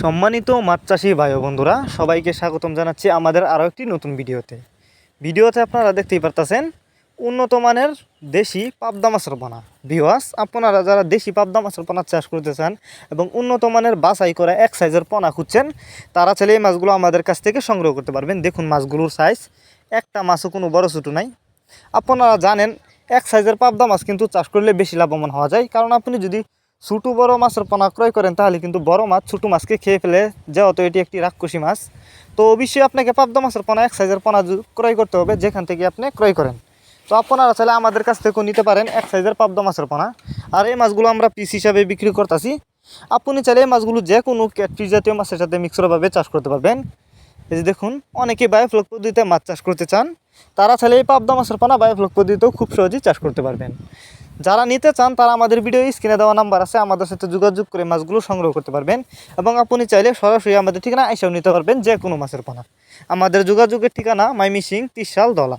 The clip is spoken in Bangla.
সম্মানিত মাছ চাষি ভাই বন্ধুরা, সবাইকে স্বাগতম জানাচ্ছি আমাদের আরও একটি নতুন ভিডিওতে। ভিডিওতে আপনারা দেখতেই পারতেছেন, উন্নত মানের দেশি পাবদা মাছের পোনা ভিওয়াস আপনারা যারা দেশি পাবদা মাছের পোনা চাষ করতে চান এবং উন্নত মানের বাছাই করা এক সাইজের পোনা খুঁজছেন, তারা চাইলে এই মাছগুলো আমাদের কাছ থেকে সংগ্রহ করতে পারবেন। দেখুন মাছগুলোর সাইজ একটা মাছও কোনো বড় ছোটো নাই। আপনারা জানেন, এক সাইজের পাবদা মাছ কিন্তু চাষ করলে বেশি লাভবান হওয়া যায়। কারণ আপনি যদি ছোটো বড় মাছের পোনা ক্রয় করেন, তাহলে কিন্তু বড় মাছ, ছোটো মাছকে খেয়ে ফেলে যেহেতু এটি একটি রাক্ষসী মাছ, তো অবশ্যই আপনাকে পাবদা মাছের পোনা, এক সাইজের পোনা ক্রয় করতে হবে, যেখান থেকে আপনি ক্রয় করেন। তো আপনারা চাইলে আমাদের কাছ থেকেও নিতে পারেন এক সাইজের পাবদা মাছের পোনা। আর এই মাছগুলো আমরা পিস হিসাবে বিক্রি করতেছি। আপনি চাইলে এই মাছগুলো যে কোনো ক্যাটফিস জাতীয় মাছের সাথে মিক্সরভাবে চাষ করতে পারবেন। এই যে দেখুন, অনেকে বায়োফ্লক পদ্ধতিতে মাছ চাষ করতে চান। তারা চাইলে এই পাবদা মাছের পোনা বায়োফ্লক পদ্ধতিতেও খুব সহজেই চাষ করতে পারবেন। যারা নিতে চান, তারা আমাদের ভিডিও স্ক্রিনে দেওয়া নাম্বার আছে, আমাদের সাথে যোগাযোগ করে মাছগুলো সংগ্রহ করতে পারবেন। এবং আপনি চাইলে সরাসরি আমাদের ঠিকানা এসেও নিতে পারবেন যে কোনো মাছের পোনা। আমাদের যোগাযোগের ঠিকানা মাইমিসিং তিরশাল দলা